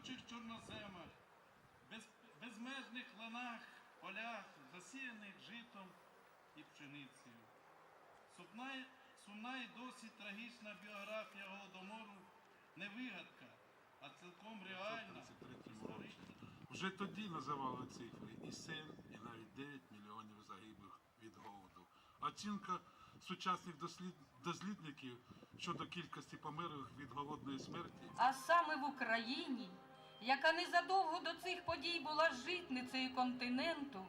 родючих чорноземах, без, безмежних ланах, полях, засіяних житом і пшеницею. Сумна, сумна і досі трагічна біографія Голодомору не вигадка, а цілком реальна. історична. Вже тоді називали цифри і 7, і навіть 9 мільйонів загиблих від голоду. Оцінка сучасних дослід... дослідників щодо кількості померлих від голодної смерті А саме в Україні, яка незадовго до цих подій була житницею континенту,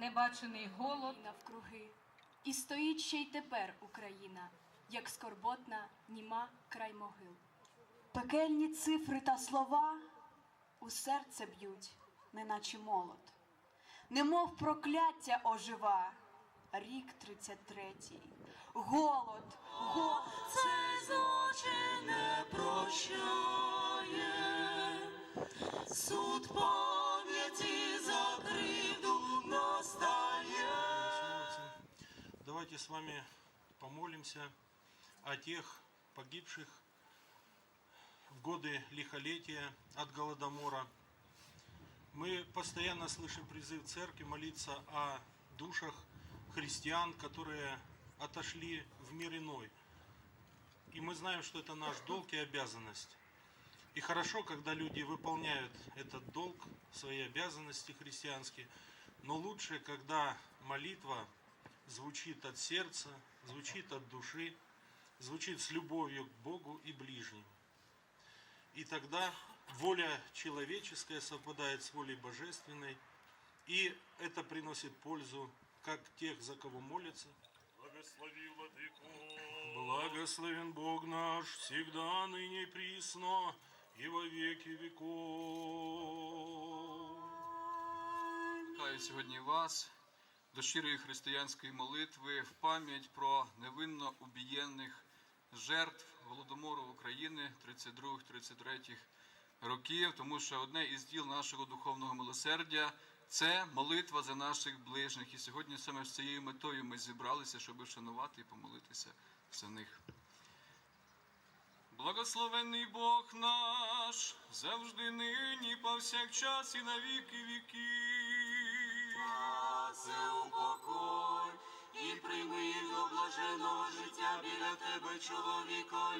небачений голод навкруги. І стоїть ще й тепер Україна, як скорботна, німа край могил. Пекельні цифри та слова у серце б'ють, неначе молот. Немов прокляття ожива. Рік 33-й. Голод, голод. Суд пам'яті за кривду. Давайте с вами помолимся о тех погибших в годы лихолетия от Голодомора. Мы постоянно слышим призыв церкви молиться о душах христиан, которые отошли в мир иной. И мы знаем, что это наш долг и обязанность. И хорошо, когда люди выполняют этот долг, свои обязанности христианские, но лучше, когда молитва звучит от сердца, звучит от души, звучит с любовью к Богу и ближним. И тогда воля человеческая совпадает с волей божественной, и это приносит пользу как тех, за кого молятся, Благослови, Владыку, Благословен Бог наш всегда, ныне и присно, и во веки веков. Вітаю сьогодні вас до щирої християнської молитви в пам'ять про невинно убієнних жертв голодомору України 32-33 років, тому що одне із діл нашого духовного милосердя це молитва за наших ближніх. І сьогодні саме з цією метою ми зібралися, щоб вшанувати і помолитися за них. Благословенний Бог наш, завжди нині, повсякчас і на віки віків. Це упокой і прийми до блаженого життя біля тебе, чоловіка